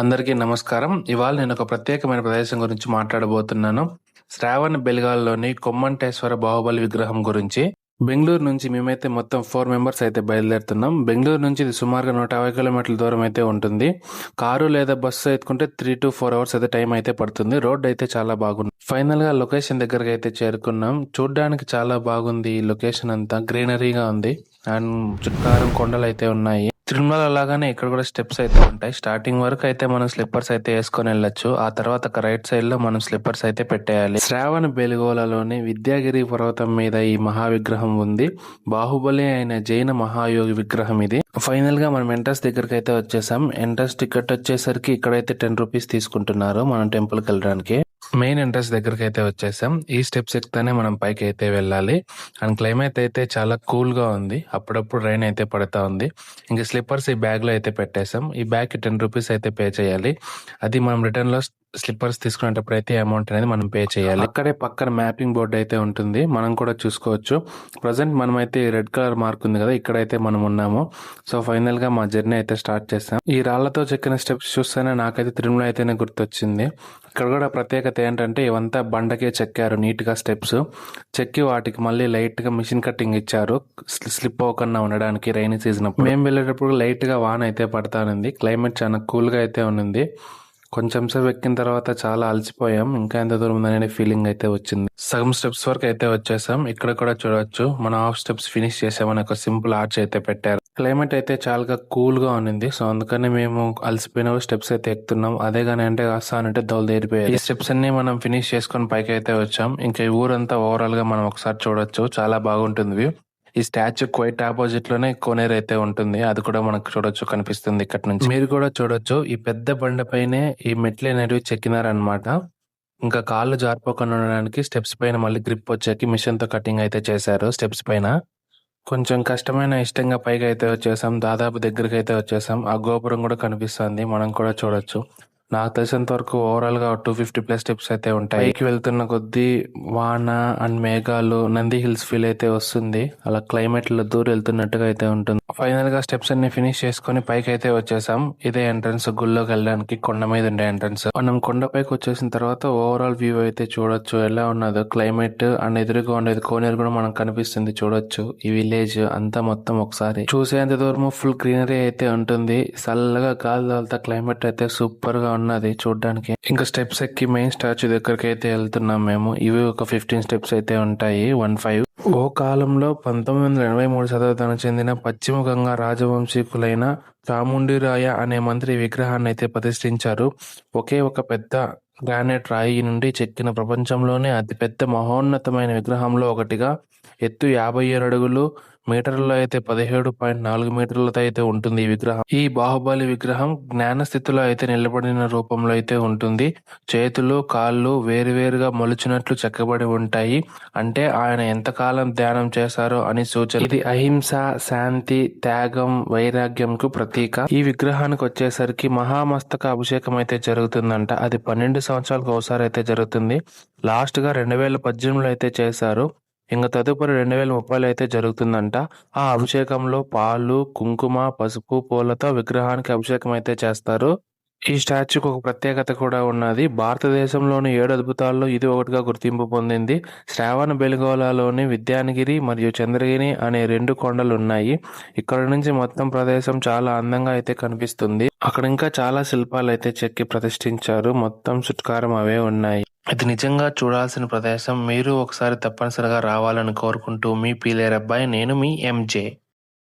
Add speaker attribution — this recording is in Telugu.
Speaker 1: అందరికీ నమస్కారం. ఇవాళ నేను ఒక ప్రత్యేకమైన ప్రదేశం గురించి మాట్లాడబోతున్నాను. శ్రావణ బెల్గాల్లోని కొమ్మంటేశ్వర బాహుబలి విగ్రహం గురించి. బెంగళూరు నుంచి మేమైతే మొత్తం ఫోర్ మెంబర్స్ అయితే బయలుదేరుతున్నాం. బెంగళూరు నుంచి ఇది సుమారుగా నూట యాభై కిలోమీటర్ల దూరం అయితే ఉంటుంది. కారు లేదా బస్సు ఎత్తుకుంటే త్రీ టు ఫోర్ అవర్స్ అయితే టైం అయితే పడుతుంది. రోడ్ అయితే చాలా బాగుంది. ఫైనల్గా లొకేషన్ దగ్గరకి అయితే చేరుకున్నాం. చూడడానికి చాలా బాగుంది ఈ లొకేషన్ అంతా. గ్రీనరీగా ఉంది. అండ్ చుట్టారం కొండలు అయితే ఉన్నాయి. తిరుమల లాగానే ఇక్కడ కూడా స్టెప్స్ అయితే ఉంటాయి. స్టార్టింగ్ వరకు అయితే మనం స్లిప్పర్స్ అయితే వేసుకొని వెళ్ళొచ్చు. ఆ తర్వాత రైట్ సైడ్లో మనం స్లిప్పర్స్ అయితే పెట్టేయాలి. శ్రావణ బెలుగోలలోని విద్యాగిరి పర్వతం మీద ఈ మహా విగ్రహం ఉంది. బాహుబలి అయిన జైన మహాయోగి విగ్రహం ఇది. ఫైనల్గా మనం ఎంట్రన్స్ దగ్గరికి అయితే వచ్చేసాం. ఎంట్రన్స్ టికెట్ వచ్చేసరికి ఇక్కడైతే టెన్ రూపీస్ తీసుకుంటున్నారు మనం టెంపుల్కి వెళ్ళడానికి. మెయిన్ ఎంట్రన్స్ దగ్గరికి అయితే వచ్చేసాం. ఈ స్టెప్స్ ఎక్కితేనే మనం పైకి అయితే వెళ్ళాలి. అండ్ క్లైమేట్ అయితే చాలా కూల్గా ఉంది. అప్పుడప్పుడు రైన్ అయితే పడతా ఉంది. ఇంకా స్లిప్పర్స్ ఈ బ్యాగ్లో అయితే పెట్టేసాం ఈ బ్యాగ్కి టెన్ రూపీస్ అయితే పే చేయాలి. అది మనం రిటర్న్లో స్లిప్పర్స్ తీసుకునేటప్పుడు అయితే అమౌంట్ అనేది మనం పే చేయాలి. అక్కడే పక్కన మ్యాపింగ్ బోర్డు అయితే ఉంటుంది. మనం కూడా చూసుకోవచ్చు. ప్రజెంట్ మనం అయితే రెడ్ కలర్ మార్క్ ఉంది కదా ఇక్కడైతే మనం ఉన్నాము. సో ఫైనల్గా మా జర్నీ అయితే స్టార్ట్ చేసాం. ఈ రాళ్ళతో చెక్కిన స్టెప్స్ చూస్తేనే నాకైతే తిరుమల అయితేనే గుర్తొచ్చింది. ఇక్కడ కూడా ప్రత్యేకత ఏంటంటే ఇవంతా బండకే చెక్కారు నీట్గా స్టెప్స్. చెక్కి వాటికి మళ్ళీ లైట్గా మిషన్ కట్టింగ్ ఇచ్చారు. స్లిప్ అవ్వకుండా ఉండడానికి రైనీ సీజన్ మేము వెళ్ళేటప్పుడు లైట్గా అయితే పడతానుంది. క్లైమేట్ చాలా కూల్గా అయితే ఉంది కొంచెం సేపు ఎక్కిన తర్వాత చాలా అలసిపోయాం. ఇంకా ఎంత దూరం ఉందనే ఫీలింగ్ అయితే వచ్చింది. సగం స్టెప్స్ వరకు అయితే వచ్చేసాం. ఇక్కడ కూడా చూడవచ్చు మనం హాఫ్ స్టెప్స్ ఫినిష్ చేసామని ఒక సింపుల్ ఆర్చ్ అయితే పెట్టారు. క్లైమేట్ అయితే చాలా కూల్గా ఉన్నింది సో అందుకని మేము అలసిపోయిన స్టెప్స్ అయితే ఎక్కుతున్నాం. అదే కానీ అంటే అంటే దోలు తీరిపోయాయి ఈ స్టెప్స్ అన్ని మనం ఫినిష్ చేసుకొని పైకి అయితే వచ్చాం. ఇంకా ఈ ఊరంతా ఓవరాల్గా మనం ఒకసారి చూడొచ్చు. చాలా బాగుంటుంది వ్యూ ఈ స్టాచ్యూ క్వైట్ ఆపోజిట్లోనే కోనేరు అయితే ఉంటుంది. అది కూడా మనకు చూడొచ్చు కనిపిస్తుంది ఇక్కడ నుంచి మీరు కూడా చూడొచ్చు. ఈ పెద్ద బండపైనే ఈ మెట్లు అనేవి చెక్కినారనమాట ఇంకా కాళ్ళు జారిపోకుండా ఉండడానికి స్టెప్స్ పైన మళ్ళీ గ్రిప్ వచ్చాకి మిషన్తో కటింగ్ అయితే చేశారు స్టెప్స్ పైన. కొంచెం కష్టమైన ఇష్టంగా పైగా అయితే వచ్చేసాం. దాదాపు దగ్గరికి అయితే వచ్చేసాం. ఆ గోపురం కూడా కనిపిస్తుంది. మనం కూడా చూడొచ్చు. నాకు తెలిసినంత వరకు ఓవరాల్గా టూ ఫిఫ్టీ ప్లస్ స్టెప్స్ అయితే ఉంటాయి. పైకి వెళ్తున్న కొద్దీ వాన అండ్ మేఘాలు నంది హిల్స్ ఫీల్ అయితే వస్తుంది. అలా క్లైమేట్లో దూరం వెళ్తున్నట్టుగా అయితే ఉంటుంది. ఫైనల్గా స్టెప్స్ అన్ని ఫినిష్ చేసుకుని పైకి అయితే వచ్చేసాం. ఇదే ఎంట్రన్స్ గుళ్ళోకి వెళ్ళడానికి కొండ మీద ఉండే ఎంట్రన్స్ మనం కొండ పైకి వచ్చేసిన తర్వాత ఓవరాల్ వ్యూ అయితే చూడొచ్చు. ఎలా ఉన్నదో క్లైమేట్ అండ్ ఎదురుగా ఉండేది కోనేరు కూడా మనకు కనిపిస్తుంది చూడొచ్చు. ఈ విలేజ్ అంతా మొత్తం ఒకసారి చూసేంత దూరము ఫుల్ గ్రీనరీ అయితే ఉంటుంది. చల్లగా గాలి క్లైమేట్ అయితే సూపర్గా ఉన్నది చూడడానికి. ఇంకా స్టెప్స్ ఎక్కి మెయిన్ స్టాచ్యూ దగ్గరికి అయితే వెళ్తున్నాం మేము. ఇవి ఒక ఫిఫ్టీన్ స్టెప్స్ అయితే ఉంటాయి. వన్ ఫైవ్ ఓ కాలంలో పంతొమ్మిది వందల ఎనభై మూడు శతాబ్దానికి చెందిన పశ్చిమ గంగా రాజవంశీకులైన చాముండిరాయ అనే మంత్రి విగ్రహాన్ని అయితే ప్రతిష్ఠించారు. ఒకే ఒక పెద్ద గ్రానైట్ రాయి నుండి చెక్కిన ప్రపంచంలోనే అతిపెద్ద మహోన్నతమైన విగ్రహంలో ఒకటిగా ఎత్తు యాభై ఏడు అడుగులు మీటర్లలో అయితే పదిహేడు పాయింట్ నాలుగు మీటర్లతో అయితే ఉంటుంది ఈ విగ్రహం. ఈ బాహుబలి విగ్రహం జ్ఞాన స్థితిలో అయితే నిలబడిన రూపంలో అయితే ఉంటుంది. చేతులు కాళ్ళు వేరువేరుగా మొలిచినట్లు చెక్కబడి ఉంటాయి. అంటే ఆయన ఎంతకాలం ధ్యానం చేశారో అని సూచన. ఇది అహింస శాంతి త్యాగం వైరాగ్యంకు ప్రతీక. ఈ విగ్రహానికి వచ్చేసరికి మహామస్తక అభిషేకం అయితే జరుగుతుందంట. అది పన్నెండు సంవత్సరాలకు ఒకసారి అయితే జరుగుతుంది. లాస్ట్గా రెండు వేల పద్దెనిమిదిలో అయితే చేశారు. ఇంకా తదుపరి రెండు వేల ముప్పైలో అయితే జరుగుతుందంట. ఆ అభిషేకంలో పాలు కుంకుమ పసుపు పూలతో విగ్రహానికి అభిషేకం అయితే చేస్తారు. ఈ స్టాచ్యూకి ఒక ప్రత్యేకత కూడా ఉన్నది. భారతదేశంలోని ఏడు అద్భుతాల్లో ఇది ఒకటిగా గుర్తింపు పొందింది. శ్రావణ బెలుగోలాలోని విద్యానగిరి మరియు చంద్రగిరి అనే రెండు కొండలు ఉన్నాయి ఇక్కడ నుంచి మొత్తం ప్రదేశం చాలా అందంగా అయితే కనిపిస్తుంది. అక్కడ ఇంకా చాలా శిల్పాలు అయితే చెక్కి ప్రతిష్ఠించారు. మొత్తం చుట్కారం అవే ఉన్నాయి. ఇది నిజంగా చూడాల్సిన ప్రదేశం. మీరు ఒకసారి తప్పనిసరిగా రావాలని కోరుకుంటూ మీ పీలేరబ్బాయి నేను మీ ఎంజే